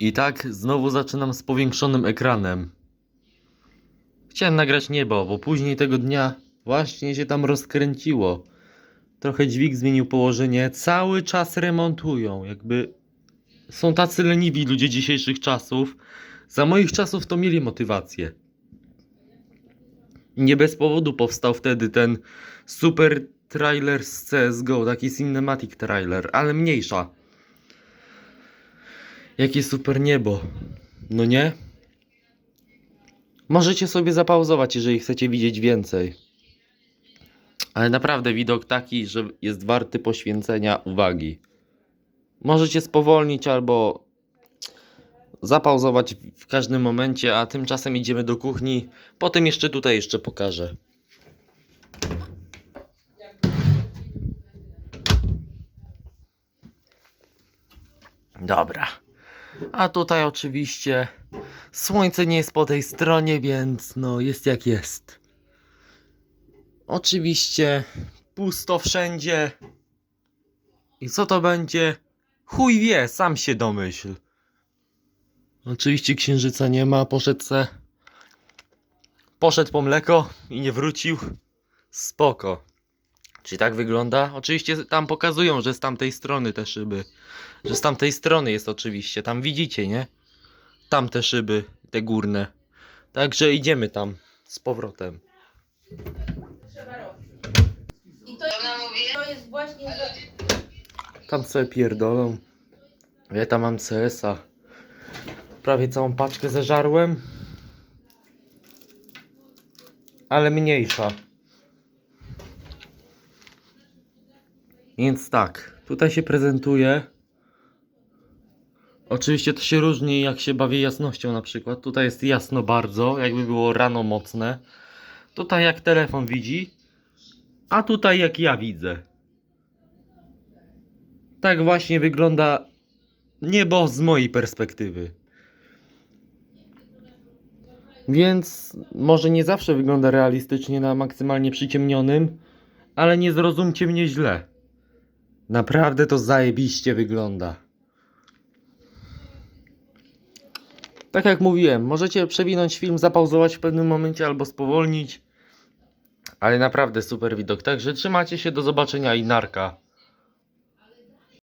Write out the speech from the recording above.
I tak znowu zaczynam z powiększonym ekranem. Chciałem nagrać niebo, bo później tego dnia właśnie się tam rozkręciło. Trochę dźwig zmienił położenie. Cały czas remontują. Jakby są tacy leniwi ludzie dzisiejszych czasów. Za moich czasów to mieli motywację. Nie bez powodu powstał wtedy ten super trailer z CSGO, taki cinematic trailer, ale mniejsza. Jakie super niebo. No nie? Możecie sobie zapauzować, jeżeli chcecie widzieć więcej. Ale naprawdę widok taki, że jest warty poświęcenia uwagi. Możecie spowolnić albo zapauzować w każdym momencie, a tymczasem idziemy do kuchni. Potem jeszcze tutaj jeszcze pokażę. Dobra. A tutaj oczywiście słońce nie jest po tej stronie, więc no jest jak jest. Oczywiście pusto wszędzie. I co to będzie? Chuj wie, sam się domyśl. Oczywiście księżyca nie ma, poszedł se. Poszedł po mleko i nie wrócił. Spoko. Czy tak wygląda? Oczywiście tam pokazują, że z tamtej strony te szyby. Że z tamtej strony jest oczywiście. Tam widzicie, nie? Tamte szyby, te górne. Także idziemy tam z powrotem. I to, to jest właśnie. Tam sobie pierdolą. Ja tam mam CS-a. Prawie całą paczkę zeżarłem. Ale mniejsza. Więc tak, tutaj się prezentuje. Oczywiście to się różni jak się bawi jasnością na przykład. Tutaj jest jasno bardzo, jakby było rano mocne. Tutaj jak telefon widzi, a tutaj jak ja widzę. Tak właśnie wygląda niebo z mojej perspektywy. Więc może nie zawsze wygląda realistycznie na maksymalnie przyciemnionym, ale nie zrozumcie mnie źle. Naprawdę to zajebiście wygląda. Tak jak mówiłem, możecie przewinąć film, zapauzować w pewnym momencie albo spowolnić. Ale naprawdę super widok. Także trzymacie się, do zobaczenia i narka.